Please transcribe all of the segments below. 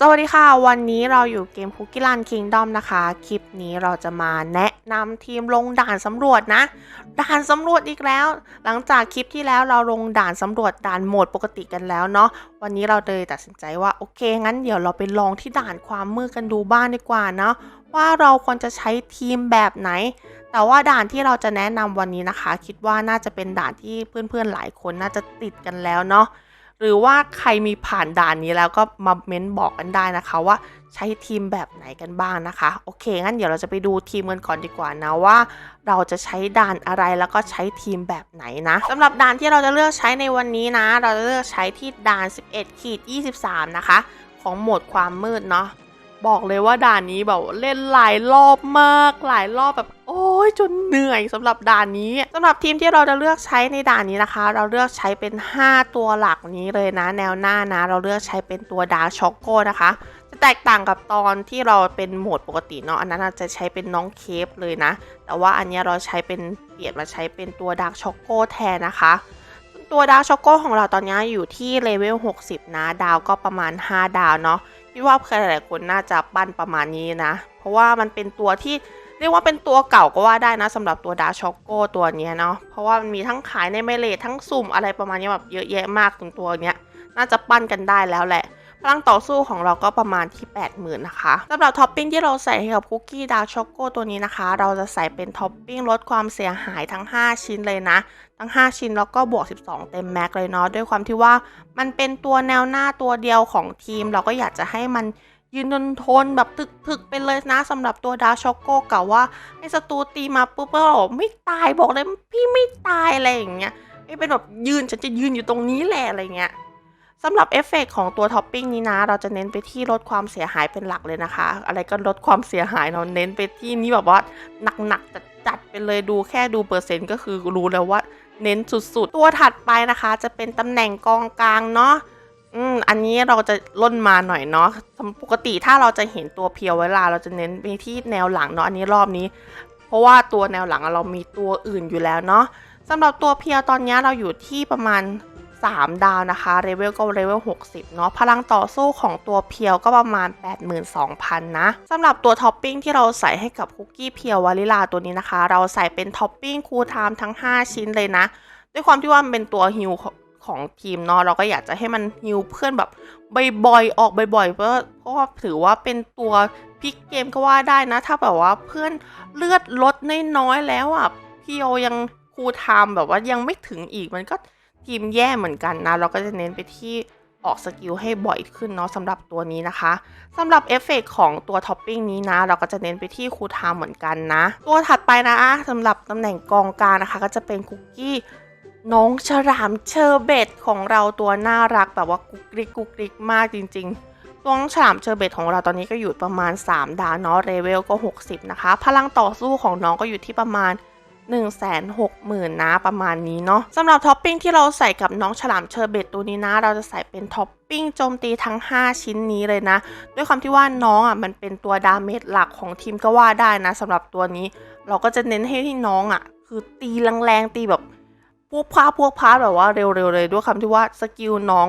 สวัสดีค่ะ วันนี้เราอยู่เกม Cookie Run Kingdom นะคะ คลิปนี้เราจะมาแนะนำทีมลงด่านสำรวจนะ ด่านสำรวจอีกแล้ว หลังจากคลิปที่แล้วเราลงด่านสำรวจด่านโหมดปกติกันแล้วเนาะวันนี้เราเลยตัดสินใจว่าโอเค งั้นเดี๋ยวเราไปลองที่ด่านความมืดกันดูบ้างดีกว่าเนาะว่าเราควรจะใช้ทีมแบบไหน แต่ว่าด่านที่เราจะแนะนำวันนี้นะคะ คิดว่าน่าจะเป็นด่านที่เพื่อนๆหลายคนน่าจะติดกันแล้วเนาะ หรือว่าใครมีผ่านด่านนี้แล้วก็มาเม้นบอกกันได้นะคะว่าใช้ทีมแบบไหนกันบ้างนะคะ โอเค งั้นเดี๋ยวเราจะไปดูทีมกันก่อนดีกว่านะว่า เราจะใช้ด่านอะไรแล้วก็ใช้ทีมแบบไหนนะสำหรับด่านที่เราจะเลือกใช้ในวันนี้นะ เราจะเลือกใช้ที่ด่าน 11ขีด23 นะคะ ของโหมดความมืดเนาะบอกเลยว่าด่านนี้แบบเล่นหลายรอบมาก หลายรอบแบบโอ้ ยจนเหนื่อยสำหรับด่านนี้สำหรับทีมที่เราจะเลือกใช้ในด่านนี้นะคะ เราเลือกใช้เป็น 5 ตัวหลักนี้เลยนะ แนวหน้านะ เราเลือกใช้เป็นตัวดาร์ช็อกโกนะคะ จะแตกต่างกับตอนที่เราเป็นโหมดปกติเนาะอันนั้นจะใช้เป็นน้องเคฟเลยนะ แต่ว่าอันนี้เราใช้เป็นเปลี่ยนมาใช้เป็นตัวดาร์กช็อกโกแทนนะคะตัวดาร์กช็อกโกของเราตอนนี้อยู่ที่เลเวล 60 นะ ดาวก็ประมาณ 5 ดาวเนาะคิดว่าใครหลายคนน่าจะปั้นประมาณนี้นะ เพราะว่ามันเป็นตัวที่ เรียกว่าเป็นตัวเก่าก็ว่าได้นะสำหรับตัวดาร์ช็อกโกตัวนี้เนาะเพราะว่ามันมีทั้งขายในเมเลททั้งสุ่มอะไรประมาณนี้แบบเยอะแยะมากถึงตัวเนี้ยน่าจะปั้นกันได้แล้วแหละพลังต่อสู้ของเราก็ประมาณที่ 80,000 นะคะสำหรับท็อปปิ้งที่เราใส่ให้กับคุกกี้ดาร์ช็อกโกตัวนี้นะคะ เราจะใส่เป็นท็อปปิ้งลดความเสียหายทั้ง 5 ชิ้นเลยนะ ทั้ง 5 ชิ้นแล้วก็บวก 12 เต็มแม็กเลยเนาะด้วยความที่ว่ามันเป็นตัวแนวหน้าตัวเดียวของทีม เราก็อยากจะให้มัน ยืนทนทนแบบถึกๆไปเลยนะสำหรับตัวดาร์ช็อกโกกะว่าให้ศัตรูตีมาปุ๊บก็บอกไม่ตายบอกเลยพี่ไม่ตายอะไรอย่างเงี้ยไม่เป็นแบบยืนฉันจะยืนอยู่ตรงนี้แหละอะไรเงี้ยสำหรับเอฟเฟกของตัวท็อปปิ้งนี้นะ เราจะเน้นไปที่ลดความเสียหายเป็นหลักเลยนะคะ อะไรก็ลดความเสียหายเราเน้นไปที่นี่แบบว่าหนักๆจัดๆไปเลยดูแค่ดูเปอร์เซ็นต์ก็คือรู้แล้วว่าเน้นสุดๆ ตัวถัดไปนะคะ จะเป็นตำแหน่งกองกลางเนาะ อืม อันนี้เราจะล่นมาหน่อยเนาะปกติถ้าเราจะเห็นตัวเพียวเวลาเราจะเน้นไปที่แนวหลังเนาะ อันนี้รอบนี้ เพราะว่าตัวแนวหลังเรามีตัวอื่นอยู่แล้วเนาะสำหรับตัวเพียวตอนนี้เราอยู่ที่ประมาณ 3 ดาวนะคะ เลเวลก็เลเวล 60 เนาะ พลังต่อสู้ของตัวเพียวก็ประมาณ 82,000 นะสำหรับตัวท็อปปิ้งที่เราใส่ให้กับคุกกี้เพียววาลิลาตัวนี้นะคะ เราใส่เป็นท็อปปิ้งคูลไทม์ทั้ง 5 ชิ้นเลยนะ ด้วยความที่ว่ามันเป็นตัวฮิว ของทีมเนาะเราก็อยากจะให้มันฮิวเพื่อนแบบบ่อยๆออกบ่อยๆเพราะเพราะถือว่าเป็นตัวพลิกเกมก็ว่าได้นะ ถ้าแบบว่าเพื่อนเลือดลดน้อยๆแล้วอะพียวยังคูลไทม์แบบว่ายังไม่ถึงอีกมันก็ทีมแย่เหมือนกันนะ เราก็จะเน้นไปที่ออกสกิลให้บ่อยขึ้นเนาะสำหรับตัวนี้นะคะสำหรับเอฟเฟกของตัวท็อปปิ้งนี้นะ เราก็จะเน้นไปที่คูลไทม์เหมือนกันนะ ตัวถัดไปนะสำหรับตำแหน่งกองกลางนะคะ ก็จะเป็นคุกกี้ น้องฉลามเชอร์เบตของเราตัวน่ารักแบบว่ากุกกริกกุกกริกมากจริงๆ ตัวน้องฉลามเชอร์เบตของเราตอนนี้ก็อยู่ประมาณ 3 ดาวเนาะเลเวลก็ 60 นะคะ พลังต่อสู้ของน้องก็อยู่ที่ประมาณ1 6 0 0 0 0นะประมาณนี้เนาะสำหรับท็อปปิ้งที่เราใส่กับน้องฉลามเชอร์เบตตัวนี้นะ เราจะใส่เป็นท็อปปิ้งโจมตีทั้ง 5 ชิ้นนี้เลยนะ ด้วยความที่ว่าน้องอะมันเป็นตัวดาเมจหลักของทีมก็ว่าได้นะสำหรับตัวนี้ เราก็จะเน้นให้ที่น้องอะ คือตีแรงๆตีแบบ วกพาพวกพาแบบว่าเร็วๆเลยด้วยคำที่ว่าสกิลน้อง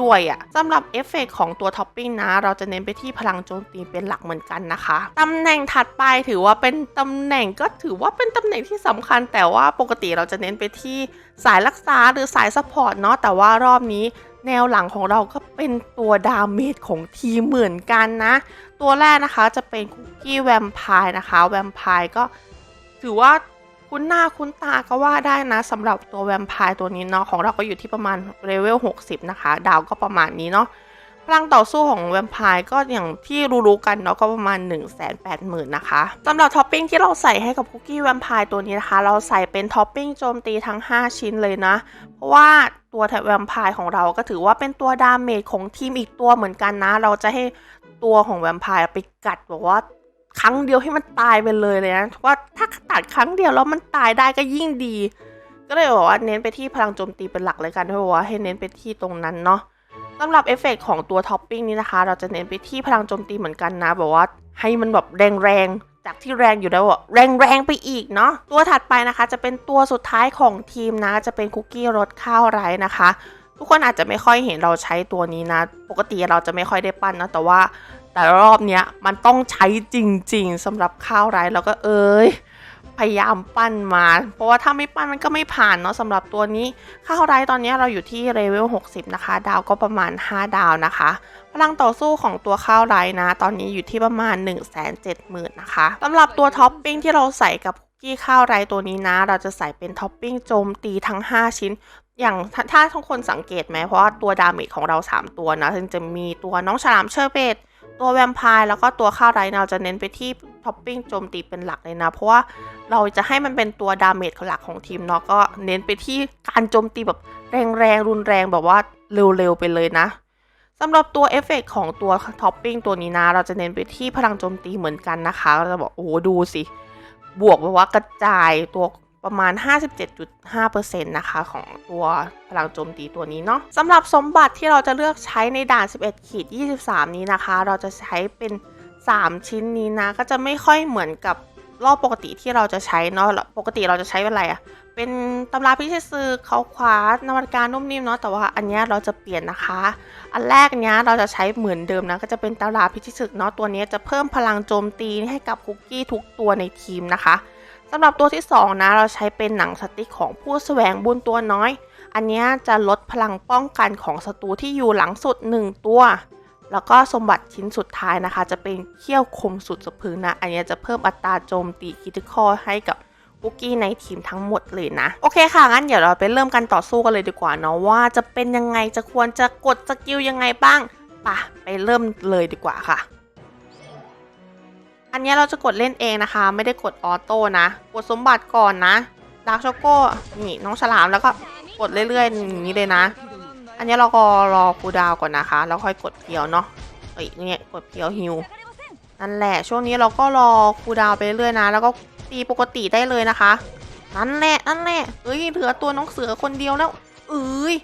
ด้วยอะสำหรับเอฟเฟกของตัวท็อปปิ้งนะ เราจะเน้นไปที่พลังโจมตีเป็นหลักเหมือนกันนะคะตำแหน่งถัดไปถือว่าเป็นตำแหน่งก็ถือว่าเป็นตำแหน่งที่สำคัญ แต่ว่าปกติเราจะเน้นไปที่สายรักษาหรือสายซัพพอร์ตเนาะแต่ว่ารอบนี้แนวหลังของเราก็เป็นตัวดาเมจของทีมเหมือนกันนะ ตัวแรกนะคะจะเป็นคุกกี้แวมไพร์นะคะ แวมไพร์ก็ถือว่า คุ้นหน้าคุ้นตาก็ว่าได้นะสำหรับตัวแวมไพร์ตัวนี้เนาะของเราก็อยู่ที่ประมาณเลเวล 60 นะคะ ดาวก็ประมาณนี้เนาะพลังต่อสู้ของแวมไพร์ก็อย่างที่รู้ๆกันเนาะก็ประมาณ 1 8 0 0 0 0 นะคะสำหรับท็อปปิ้งที่เราใส่ให้กับคุกกี้แวมไพร์ตัวนี้นะคะ เราใส่เป็นท็อปปิ้งโจมตีทั้ง 5 ชิ้นเลยนะ เพราะว่าตัวแวมไพร์ของเราก็ถือว่าเป็นตัวดาเมจของทีมอีกตัวเหมือนกันนะ เราจะให้ตัวของแวมไพร์ไปกัดแบอกว่า ครั้งเดียวให้มันตายไปเลยเลยนะว่าถ้าตัดครั้งเดียวแล้วมันตายได้ก็ยิ่งดี ก็เลยบอกว่าเน้นไปที่พลังโจมตีเป็นหลักเลยกันเพราะว่าให้เน้นไปที่ตรงนั้นเนาะสำหรับเอฟเฟกของตัวท็อปปิ้งนี้นะคะ เราจะเน้นไปที่พลังโจมตีเหมือนกันนะแบบว่าให้มันแบบแรงๆจากที่แรงอยู่แล้วอะแรงๆไปอีกเนาะตัวถัดไปนะคะ จะเป็นตัวสุดท้ายของทีมนะ จะเป็นคุกกี้รสข้าวไร้นะคะ ทุกคนอาจจะไม่ค่อยเห็นเราใช้ตัวนี้นะ ปกติเราจะไม่ค่อยได้ปั้นนะแต่ว่า แต่รอบเนี้ยมันต้องใช้จริง ๆสำหรับข้าวไรแล้วก็เอ้ยพยายามปั้นมา เพราะว่าถ้าไม่ปั้นมันก็ไม่ผ่านเนาะสำหรับตัวนี้ข้าวไรตอนนี้เราอยู่ที่เลเวล 60 นะคะ ดาวก็ประมาณ 5 ดาวนะคะ พลังต่อสู้ของตัวข้าวไรนะ ตอนนี้อยู่ที่ประมาณ 1 7 0 0 0 0นะคะสำหรับตัวท็อปปิ้งที่เราใส่กับคุกกี้ข้าวไรตัวนี้นะ เราจะใส่เป็นท็อปปิ้งโจมตีทั้ง 5 ชิ้นอย่างถ้าถ้าทุกคนสังเกตไหมเพราะว่าตัวดาเมจของเรา 3 ตัวนะซึ่งจะมีตัวน้องฉลามเชอร์เบต ตัวแวมไพร์แล้วก็ตัวข้าวไรเราจะเน้นไปที่ท็อปปิ้งโจมตีเป็นหลักเลยนะ เพราะว่าเราจะให้มันเป็นตัวดาเมจหลักของทีมเนาะก็เน้นไปที่การโจมตีแบบแรงๆรุนแรงแบบว่าเร็วๆไปเลยนะสำหรับตัวเอฟเฟกต์ของตัวท็อปปิ้งตัวนี้นะ เราจะเน้นไปที่พลังโจมตีเหมือนกันนะคะ เราจะบอกโอ้โหดูสิ บวกแบบว่ากระจายตัว ประมาณ 57.5%นะคะของตัวพลังโจมตีตัวนี้เนาะสำหรับสมบัติที่เราจะเลือกใช้ในด่าน 11ขีด23 นี้นะคะ เราจะใช้เป็น 3 ชิ้นนี้นะ ก็จะไม่ค่อยเหมือนกับรอบปกติที่เราจะใช้เนาะปกติเราจะใช้เป็นอะไรอะเป็นตำราพิชิตศึกเขาขวานวัตการนุ่มนิ่มเนาะแต่ว่าอันนี้เราจะเปลี่ยนนะคะ อันแรกเนี้ยเราจะใช้เหมือนเดิมนะก็จะเป็นตำราพิชิตศึกเนาะตัวนี้จะเพิ่มพลังโจมตีให้กับคุกกี้ทุกตัวในทีมนะคะำหรับตัวที่สองนะ เราใช้เป็นหนังสติ๊กของผู้แสวงบุญตัวน้อย อันนี้จะลดพลังป้องกันของศัตรูที่อยู่หลังสุด 1 ตัว แล้วก็สมบัติชิ้นสุดท้ายนะคะ จะเป็นเขี้ยวคมสุดสะพรึงนะ อันนี้จะเพิ่มอัตราโจมตีคิติคอให้กับคุกกี้ในทีมทั้งหมดเลยนะ โอเคค่ะ งั้นเดี๋ยวเราไปเริ่มกันต่อสู้กันเลยดีกว่าเนาะว่าจะเป็นยังไงจะควรจะกดสกิลยังไงบ้างปะไปเริ่มเลยดีกว่าค่ะ อันนี้เราจะกดเล่นเองนะคะ ไม่ได้กดออโต้นะ กดสมบัติก่อนนะดาร์กช็อกโก้นี่น้องฉลามแล้วก็กดเรื่อยๆอย่างนี้เลยนะ อันนี้เราก็รอคูดาวก่อนนะคะ แล้วค่อยกดเพียวเนาะเอ้ยเนี่ยกดเพียวฮิวนั่นแหละช่วงนี้เราก็รอคูดาวไปเรื่อยๆนะ แล้วก็ตีปกติได้เลยนะคะ นั่นแหละนั่นแหละเอ้ยเหลือตัวน้องเสือคนเดียวแล้วเอ้ย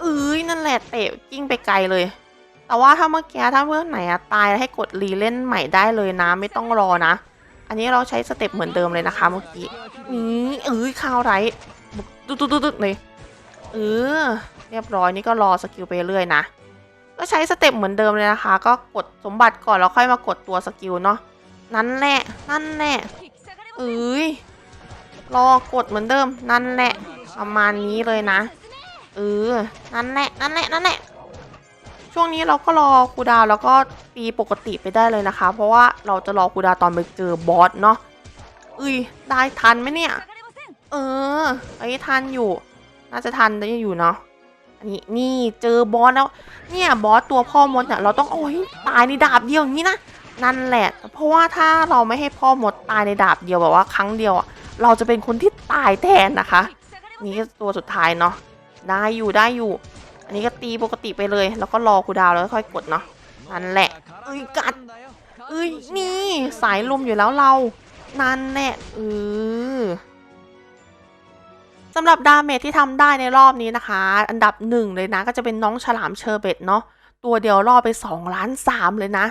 เอ้ยนั่นแหละเตะกิ้งไปไกลเลย แต่ว่าถ้าเมื่อกี้ถ้าเพื่อนไหนอะตายให้กดรีเล่นใหม่ได้เลยนะ ไม่ต้องรอนะ อันนี้เราใช้สเต็ปเหมือนเดิมเลยนะคะเมื่อกี้นี่เอ้ยข้าวไรตุ๊ดตุ๊ดตุ๊ดเลยเออเรียบร้อยนี่ก็รอสกิลไปเรื่อยนะก็ใช้สเต็ปเหมือนเดิมเลยนะคะ ก็กดสมบัติก่อนแล้วค่อยมากดตัวสกิลเนาะนั่นแหละนั่นแหละเอ้ยรอกดเหมือนเดิมนั่นแหละประมาณนี้เลยนะเออนั่นแหละนั่นแหละนั่นแหละ ช่วงนี้เราก็รอคูดาวแล้วก็ตีปกติไปได้เลยนะคะ เพราะว่าเราจะรอคูดาวตอนไปเจอบอสเนาะเอ้ยได้ทันไหมเนี่ย เออไอ้ทันอยู่ น่าจะทันได้อยู่เนาะอันนี้นี่เจอบอสแล้ว เนี่ยบอสตัวพ่อมดเนี่ยเราต้องเอาให้ตายในดาบเดียวอย่างนี้นะนั่นแหละ เพราะว่าถ้าเราไม่ให้พ่อมดตายในดาบเดียวแบบว่าครั้งเดียวเราจะเป็นคนที่ตายแทนนะคะ นี่ตัวสุดท้ายเนาะได้อยู่ได้อยู่ อันนี้ก็ตีปกติไปเลย แล้วก็รอคูดาวแล้วค่อยกดเนาะนั่นแหละเอ้ยกัดเอ้ยนี่สายลมอยู่แล้วเรา นั่นแหละเออสำหรับดาเมจที่ทำได้ในรอบนี้นะคะ อันดับหนึ่งเลยนะ ก็จะเป็นน้องฉลามเชอร์เบตเนาะตัวเดียวรอดไป2ล้าน3เลยนะ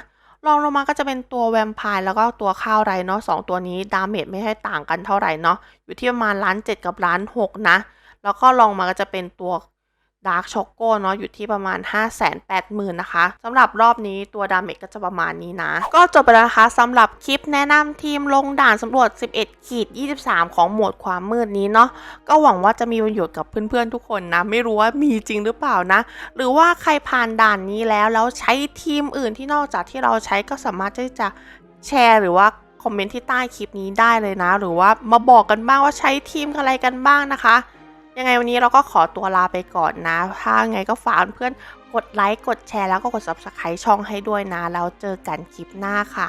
รองลงมาก็จะเป็นตัวแวมไพร์แล้วก็ตัวข้าวไรเนาะสองตัวนี้ดาเมจไม่ให้ต่างกันเท่าไหร่เนาะอยู่ที่ประมาณล้านเกับล้านหกนะ แล้วก็ลองมาก็จะเป็นตัว ดาร์กช็อกโก้เนาะอยู่ที่ประมาณ 5 8 0 0 0 0นะคะสำหรับรอบนี้ตัวดาเมจก็จะประมาณนี้นะ ก็จบไปแล้วนะคะสำหรับคลิปแนะนำทีมลงด่านสำรวจ 11 ขีด 23 ของโหมดความมืดนี้เนาะก็หวังว่าจะมีประโยชน์กับเพื่อนๆทุกคนนะ ไม่รู้ว่ามีจริงหรือเปล่านะ หรือว่าใครผ่านด่านนี้แล้วแล้วใช้ทีมอื่นที่นอกจากที่เราใช้ก็สามารถที่จะแชร์หรือว่าคอมเมนต์ที่ใต้คลิปนี้ได้เลยนะ หรือว่ามาบอกกันบ้างว่าใช้ทีมอะไรกันบ้างนะคะ ยังไงวันนี้เราก็ขอตัวลาไปก่อนนะ ถ้าไงก็ฝากเพื่อนกดไลค์ กดแชร์แล้วก็กด subscribe ช่องให้ด้วยนะ แล้วเจอกันคลิปหน้าค่ะ